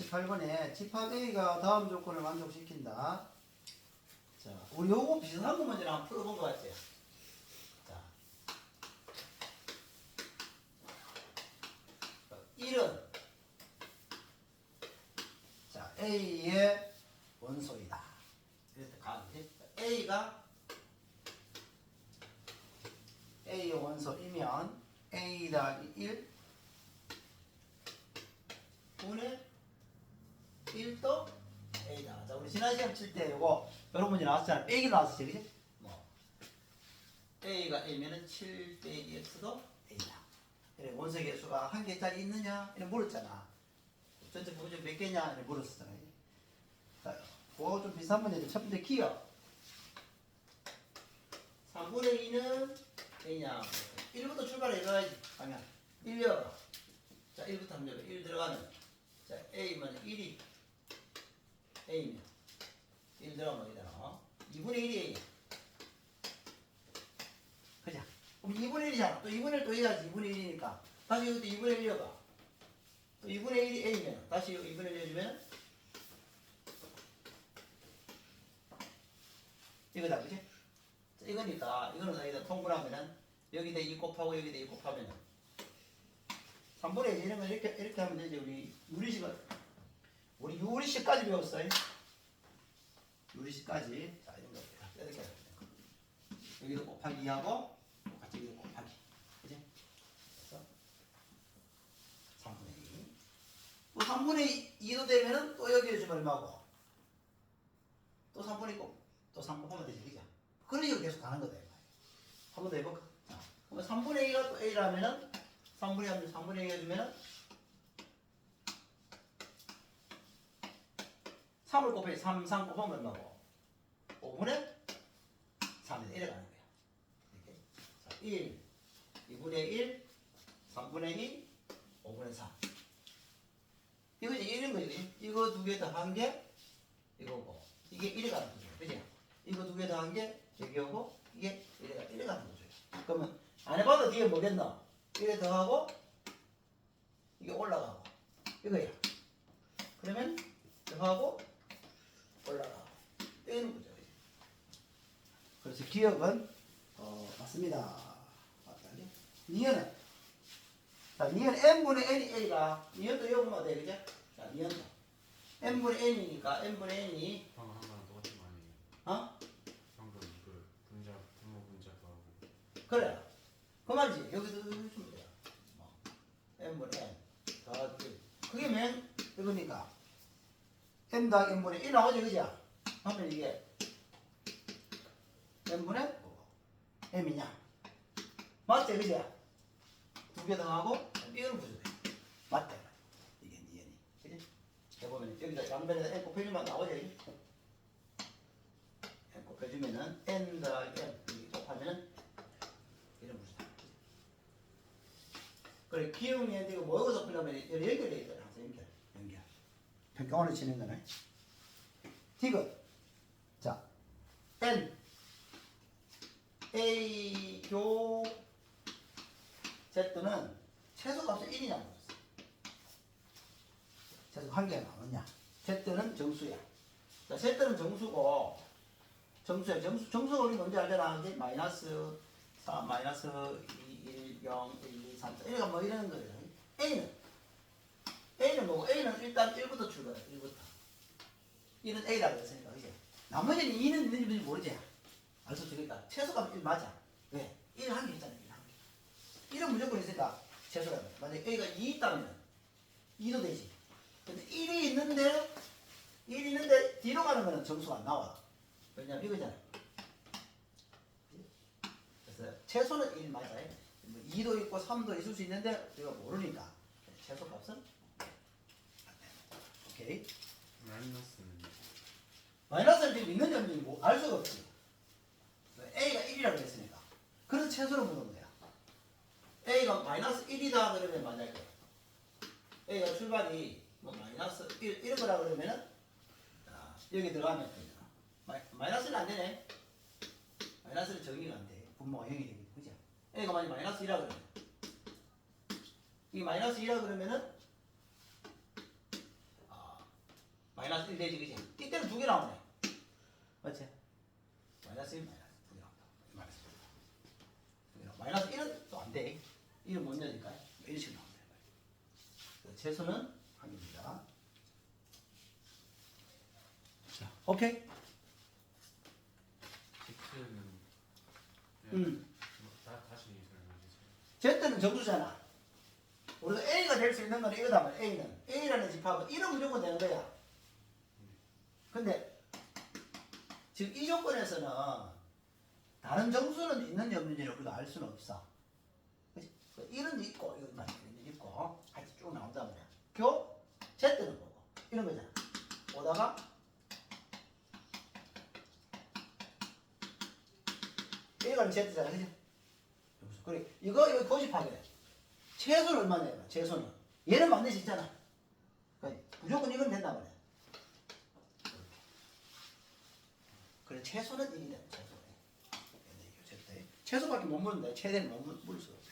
18번에 집합 A가 다음 조건을 만족시킨다. 자, 우리 요거 비슷한 거 먼저 한번 풀어본 것 같아요. 자. 1은 자, A의 원소이다. 이렇게 가지. A가 A의 원소이면 A 더하기 1 분의 1도 A다. 자, 우리 지난 시간 칠때 요거 여러 문제 나왔잖아요. 빼기 나왔었지, 그지? 뭐 A가 A면은 7 빼기 X도 A다. 이래 원소 개수가 한 개짜리 있느냐? 이래 물었잖아. 전체 부분 몇 개냐? 이래 물었었잖아요. 자, 그거 좀 비슷한 문제인데 첫 번째 기억. 3분의 2는 A냐? 1부터 출발해줘야지. 방향. 1 열어. 자, 1부터 한번 열어. 1 들어가면. 자, A면 1이 A면 1 들어가면 이잖아. 2분의 1이 A야. 그죠? 그럼 2분의 1이잖아. 또 2분의 1또 해야지. 2분의 1이니까. 다시 이것도 2분의 1 해봐. 또 2분의 1이 A면 다시 2분의 1 해주면 이거다. 자, 이거니까 이거는 여기다 통분하면은 여기다 2 곱하고 여기다 2 곱하면은 3분의 1 이런 거 이렇게 이렇게 하면 되지 우리 유리식은 우리 유리식까지 배웠어요. 유리식까지 자 이런 거 하면 돼. 여기도 곱하기 2하고 같이 여기도 곱하기 그지? 그래서 3분의 2. 또 3분의 2도 되면은 또 여기 해주면 얼마고? 또 3분의 2고 또 3분 하면 되지 그죠? 그런 식으로 계속 가는 거다. 한 번 더 해볼까? 자, 그러면 3분의 2가 또 A라면은 3분의 3, 3분의 2 해주면은 3을 곱해 3, 3 곱하면 얼마고? 5분의 3이 이래 가는 거야. 이렇게. 자, 1, 2분의 1, 3분의 2, 5분의 3. 이거 이제 이런 거지. 이거 두 개 더한 게 이거고. 이게 이래 가는 거죠. 그지? 이거 두 개 더한 게 저기하고 이게 이래, 가는 거죠. 그러면 안 해봐도 뒤에 뭐겠노? 이래 더하고 이게 올라가고 이거야. 그러면 더하고 이런 거죠. 그래서 기억은 어, 맞습니다. 맞다니? 니은은 자 니은 n분의 n이 a가 니은도 여분만 돼 그죠? 자 니은도 n분의 n이니까 n분의 n이 방금 한 거랑 똑같은 거 아니에요? 어? 방금 그 분자 분모 분자도 하고 그래. 그 말이지. 여기도 해주면 돼요. 뭐, n분의 n 더하기 그게 맨 이거니까 n 더하기 n분의 1 나오죠, 그죠? 하면 이게 n분의 m이냐? 맞지, 그죠? 두개 더하고 이거는 부족해. 맞다. 이게 니은이. 그지? 해보면 여기다 양변에다 n 곱해주면 이게? n 곱해주면은 n 더하기 n 곱하면은 이런 무슨 그래 기울기한테 이거 뭐하고 섞으려면 여기 연결돼 있잖아 연결 연결 평가원을 치는 거네 디귿 자 n a 교 z는 최소값이 1이냐 물었어 최소 한 개가 나오냐? Z는 정수야. 자 z는 정수고 정수야. 정수 정수가 우리 뭔지 알잖아. 이제 마이너스 4 마이너스 2 1 0 1 2 3 4 이래가 뭐 이러는 거예요? A는. A는 뭐고? A는 일단 1부터 출발해 1부터. 1은 A라고 했으니까. 그지 나머지는 2는 있는지 없는지 모르지. 알수 없으니까 최소값 1 맞아. 왜? 1 한개 있잖아 1 한 개 1은 무조건 있으니까 최소값 만약에 A가 2 있다면 2도 되지. 근데 1이 있는데 1이 있는데 뒤로 가는 거는 점수가 안 나와. 왜냐면 이거잖아. 그래서 최소는 1 맞아요. 뭐 2도 있고 3도 있을 수 있는데 우리가 모르니까. 최소 값은 오케이. 마이너스는 마이너스를 지금 있는지 없는지 뭐알 수가 없지. A가 1이라고 했으니까. 그래서 최소로 거야. A가 마이너스 1이다 그러면 만약에 A가 출발이 뭐 마이너스 1 이런 거라 그러면은 아, 여기 들어가면. 마이, 마이너스는 안 되네. 마이너스는 정의가 안 돼. 분모가 0이 되거든. 그죠? A가 만약 마이너스 1이라 그러면 이 마이너스 2라 그러면은 아, 마이너스 1 되지 그지? 이때는 두 개 나오네 맞지? 마이너스 1 마이너스 두개 나온다 마이너스 1 두개 나와. 마이너스 1은 또 안 돼 1은 못 넣으니까 이런 식으로 나온다 그래서 최소는 한 개입니다 자 오케이 X는 음. 다 다시 설명해 주세요. Z는 정수잖아. 우리가 A가 될 수 있는 건 이거다 말 A는 A라는 집합은 1은 무조건 되는 거야. 근데 지금 이 조건에서는 다른 정수는 있는지 없는지를 우리가 알 수는 없어. 그치? 1은 있고 1은 있고 같이 쭉 나온단 말이야. 교 Z는 뭐고 이런 거잖아. 오다가 A가 Z잖아, 그지? 그래 이거 이거 고집하게 최소는 얼마냐 최소는 얘는 만들 수 있잖아 그러니까 무조건 이건 된다 말이야 그래 최소는 1이 돼 최소. 최소 최소밖에 못 물는다. 최대는 못 물- 물을 수가 없어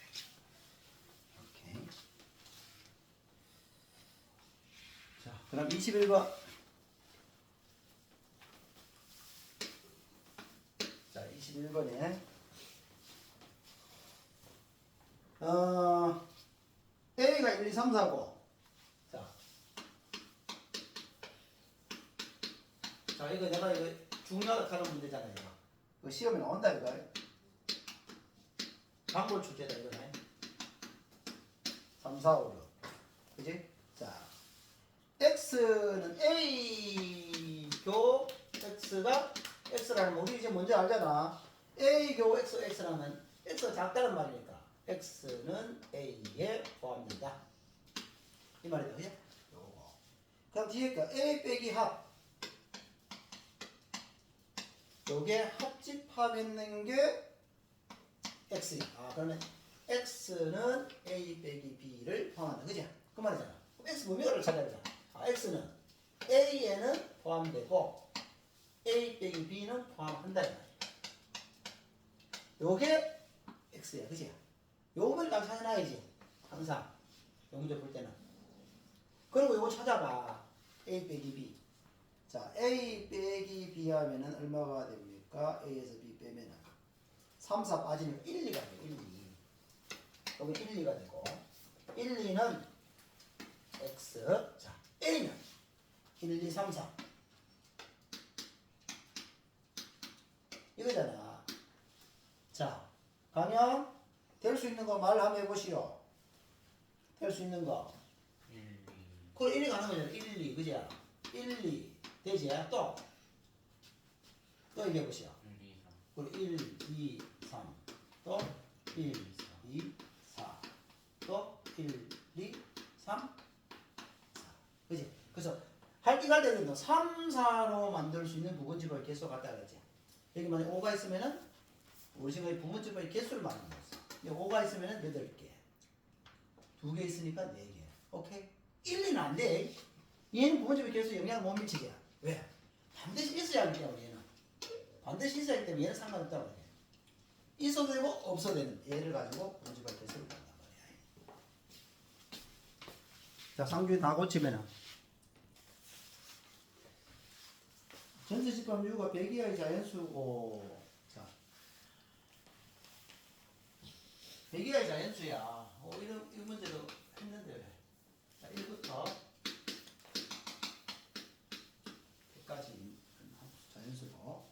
오케이. 자 그럼 21번. 자 21번에. 어, A가 1, 2, 3, 4고. 자. 자, 이거 내가 이거 중요하다 하는 문제잖아요. 그 시험에 나온다, 이거. 방법 출제다, 이거네. 3, 4, 5, 6. 그지? 자. X는 A 교 X가 X라는 거, 우리 이제 뭔지 알잖아. A 교 X, X라면 X가 작다는 말이니까. x는 a에 포함된다. 이 말이다, 그죠? 요거. 그럼 뒤에 거 a 빼기 합. 요게 합집합했는 게 x야. 아, 그러면 x는 a 빼기 b를 포함한다, 그죠? 그 말이잖아. 그럼 x 범위를 찾아야 되잖아. 아, x는 a에는 포함되고 a 빼기 b는 포함한다. 요게 x야, 그지? 요걸 딱 찾아놔야지. 항상. 요 문제 볼 때는. 그리고 요거 찾아봐. A 빼기 B. 자, A 빼기 B 하면은 얼마가 됩니까? A에서 B 빼면은 3, 4 빠지면 1, 2가 돼요. 1, 2. 여기 1, 2가 되고 1, 2는 X. 자, A는 1, 2, 3, 4. 이거잖아. 자, 가면 될수 있는 거 말 한번 해보시오. 될 수 있는 거. 1, 2, 그걸 1이 가는 거잖아. 1, 2, 그지? 1, 2, 되지? 또. 또 얘기해보시오. 1, 2, 3. 그리고 1, 2, 3. 또 1, 2, 4. 또 1, 2, 3. 4. 그지? 그래서 할기갈 때는 3, 4로 만들 수 있는 부분집의 개수 같다 그랬지? 여기 만약 5가 있으면은 우리 생각에 부분집의 개수를 말하는 거였어. 근데 5가 있으면은 8개. 2개 있으니까 4개. 오케이? 1, 2는 안 돼. 얘는 부분집의 개수 영향 못 미치게. 왜? 반드시 있어야 하기 때문에 얘는. 반드시 있어야 하기 때문에 얘는 상관없다고 그래. 있어도 되고 없어도 되는 얘를 가지고 부분집의 개수를 본단 말이야. 자, 상주에 다 고치면은 전체 집합 유가 100 이하의 자연수고 자 100 이하의 자연수야 어, 이런, 이 문제도 했는데 자 1부터 100까지 자연수고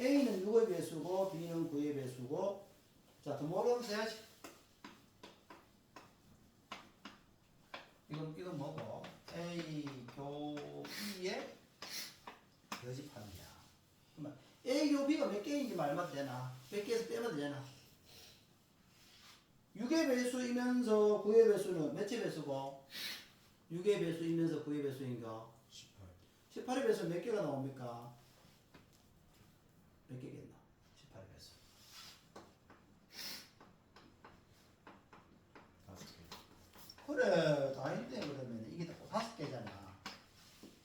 A는 6의 배수고 B는 9의 배수고 자 더 모르면 써야지 이건, 이건 뭐고 A 교 B의 여집합이야. 그러면 A 교 B가 몇 개인지 말만 되나? 몇 개에서 빼면 되나? 6의 배수이면서 9의 배수는 몇째 배수고? 6의 배수이면서 9의 배수인가? 18. 18의 배수 몇 개가 나옵니까? 몇 개겠나? 18의 배수. 5개. 그래, 다인데 그러면 이게 다 다섯 개잖아.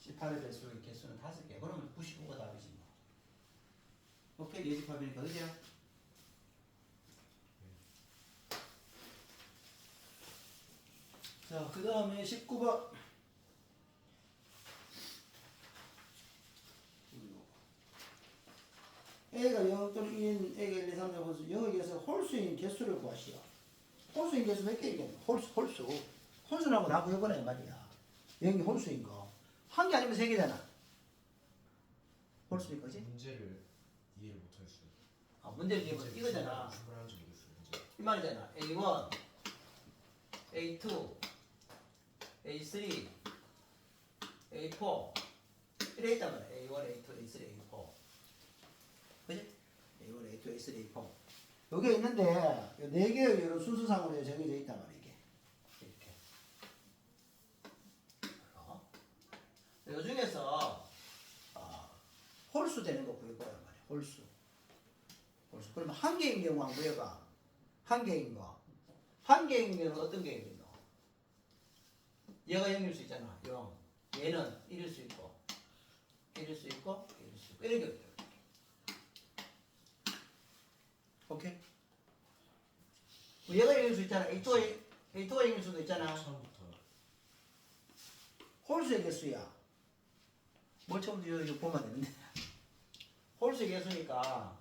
18의 배수의 개수는 다섯 개. 그러면 95가 답이지 뭐. 오케이, 예집합이니까 그죠? 자, 그 다음에 19번. A가 0 또는 1인 A가 1, 2, 3, 4, 5, 6, 0에 의해서 홀수인 개수를 구하시오. 홀수인 개수 몇 개이겠노? 홀수, 홀수. 홀수라고 나 구해보라, 이 말이야. 0이 홀수인 거. 한 개 아니면 세 개잖아. 홀수인 거지? 문제를 이해를 못했어요. 아, 문제를 이해 이거잖아. 있어요. 문제. 이 말이잖아. A1, A2, A3, A4 이래 있단 말이야. A1, A2, A3, A4 그지? A1, A2, A3, A4 여기 있는데 네 개의 이런 순수상으로 정해져 있단 말이야. 이게 이렇게. 어? 요 중에서 아, 홀수 되는 거 구해보란 말이야. 홀수. 홀수. 그러면 한 개인 경우 한번 구해봐. 한 개인 거. 한 개인 경우는 어떤 게 있노? 얘가 0일 수 있잖아. 0. 얘는 1일 수 있고, 1일 수 있고, 1일 수 있고. 이런 게 있죠. 오케이? 뭐 얘가 0일 수 있잖아. A2가, A2가 0일 수도 있잖아. 처음부터 홀수의 개수야. 뭘 처음부터 이거 보면 되는데. 홀수의 개수니까.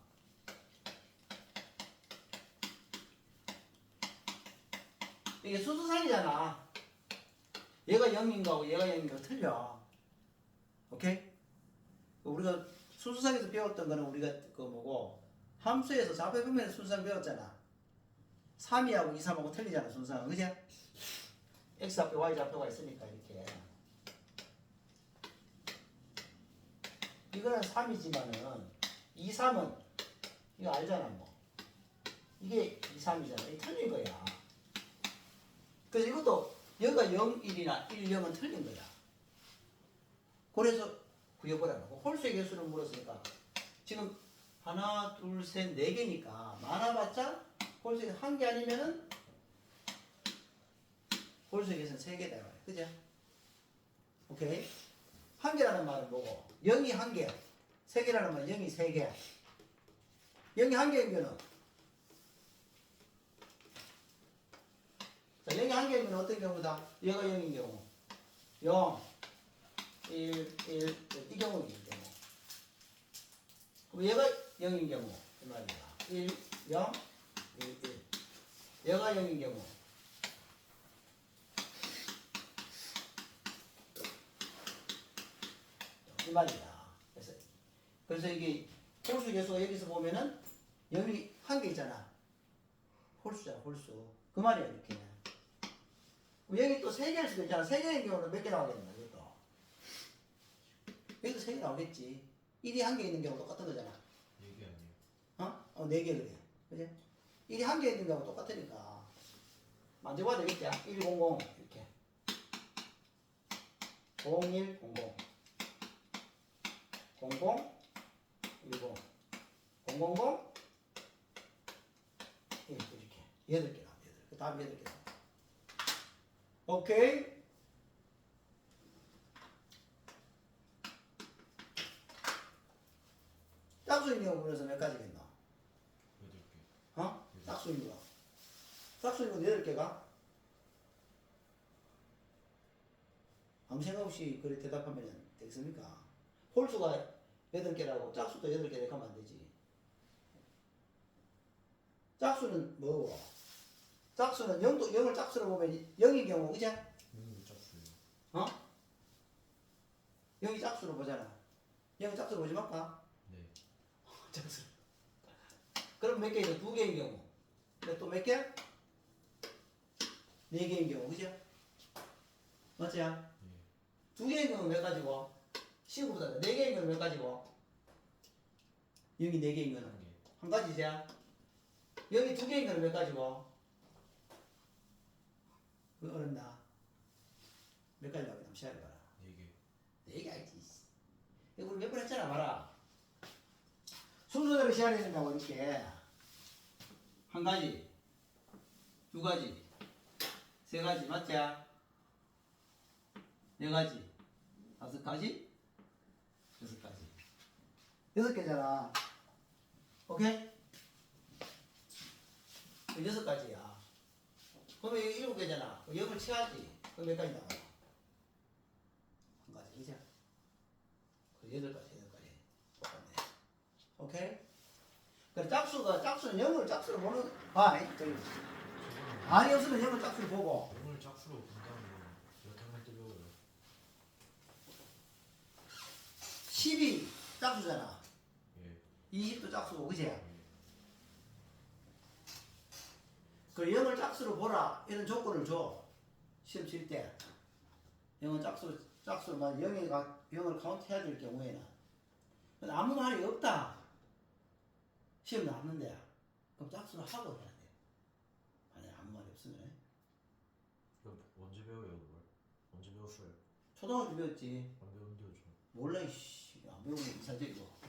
이게 수수상이잖아. 얘가 0인 거하고 얘가 0인 거 틀려. 오케이? 우리가 수수상에서 배웠던 거는 우리가 그 뭐고 함수에서 좌표평면에 수수상 배웠잖아. 3이하고 2, 3하고 틀리잖아, 수수상. 그지? x 앞에 y 좌표가 있으니까 이렇게. 이거는 3이지만은 2, 3은 이거 알잖아 뭐. 이게 2, 3이잖아. 이게 틀린 거야. 그래서 이것도 여기가 0, 1이나 1, 0은 틀린 거야. 그래서 구해보라고. 홀수의 개수를 물었으니까 지금 하나, 둘, 셋, 네 개니까 많아봤자 홀수의 한개 아니면은 홀수의 개수는 세 개다. 그죠? 오케이. 한 개라는 말은 뭐고? 0이 한 개. 세 개라는 말은 0이 세 개. 0이 한 개인 거는 자, 0이 한 개인 거는 어떤 경우다? 얘가 0인 경우. 0, 1, 1, 이 경우인 경우. 그럼 얘가 0인 경우. 이 말이야. 1, 0, 1, 1. 얘가 0인 경우. 이 말이야. 그래서, 그래서 이게 홀수 개수가 여기서 보면은 0이 한 개 있잖아. 홀수잖아, 홀수. 그 말이야, 이렇게. 여기 또 세 개일 수도 있잖아. 세 개인 경우는 몇 개 나오겠나, 이것도. 여기도 세 개 나오겠지. 1이 한 개 있는 경우 똑같은 거잖아. 어? 어, 네개 그래. 그지? 1이 한 개 있는 거하고 똑같으니까. 만져봐야 되겠지? 100, 이렇게. 0100. 00, 10, 000, 1, 이렇게. 여덟 개 나와, 여덟 개. 다음 여덟 개 나와. 오케이? 짝수인 경우 그래서 몇 가지겠나? 여덟 개. 어? 짝수인 거. 짝 수인 거 여덟 개가? 아무 생각 없이 그래 대답하면 되겠습니까? 홀수가 여덟 개라고 짝수도 여덟 개 이렇게 하면 안 되지. 짝수는 뭐고? 짝수는 0도 0을 짝수로 보면 0인 경우 그죠? 너무 짝수예요. 어? 0이 짝수로 보잖아. 0이 짝수로 보지 말까? 네. 짝수. 그럼 몇 개이죠? 두 개인 경우. 근데 또 몇 개? 네 개인 경우, 그죠? 맞지? 예. 두 개인 경우 몇 가지고? 시구보다 네 개인 경우 몇 가지고? 0이 네 개인 거는 한 가지지? 0이 두 개인 거는 몇 가지고? 그 어렵나? 몇 가지 나오게 잠시 해봐라. 네 개. 네 개 알지. 이거 우리 몇 번 했잖아, 봐라. 순서대로 시작해야 된다고, 이렇게. 한 가지, 두 가지, 세 가지, 맞지? 네 가지, 다섯 가지, 여섯 가지. 여섯 개잖아. 오케이? 그 여섯 가지야. 그러면 이거 일곱 개잖아. 그럼 영을 치야지. 그럼 몇 가지 나와? 한 가지, 그죠? 그 여덟 가지, 여덟 가지. 똑같네. 오케이? 짝수가 짝수는 영을 짝수로 보는 아 저기 안이 없으면 영을 짝수로 보고 오늘 짝수로 거 이렇게 한번 뜨려고요. 10이 짝수잖아 예. 20도 짝수고 그지? 예. 그 영을 짝수로 보라 이런 조건을 줘 시험 칠 때 영은 짝수로 짝수로만 영이 가 영을 카운트해야 될 경우에는 근데 아무 말이 없다 시험 났는데 그럼 짝수로 하고 해야 돼 만약 아무 말이 없으면 이거 언제 배워요 그걸? 언제 배웠어요? 초등학교 배웠지 안 배운데요 저. 몰라 이씨 안 배우면 이사적이고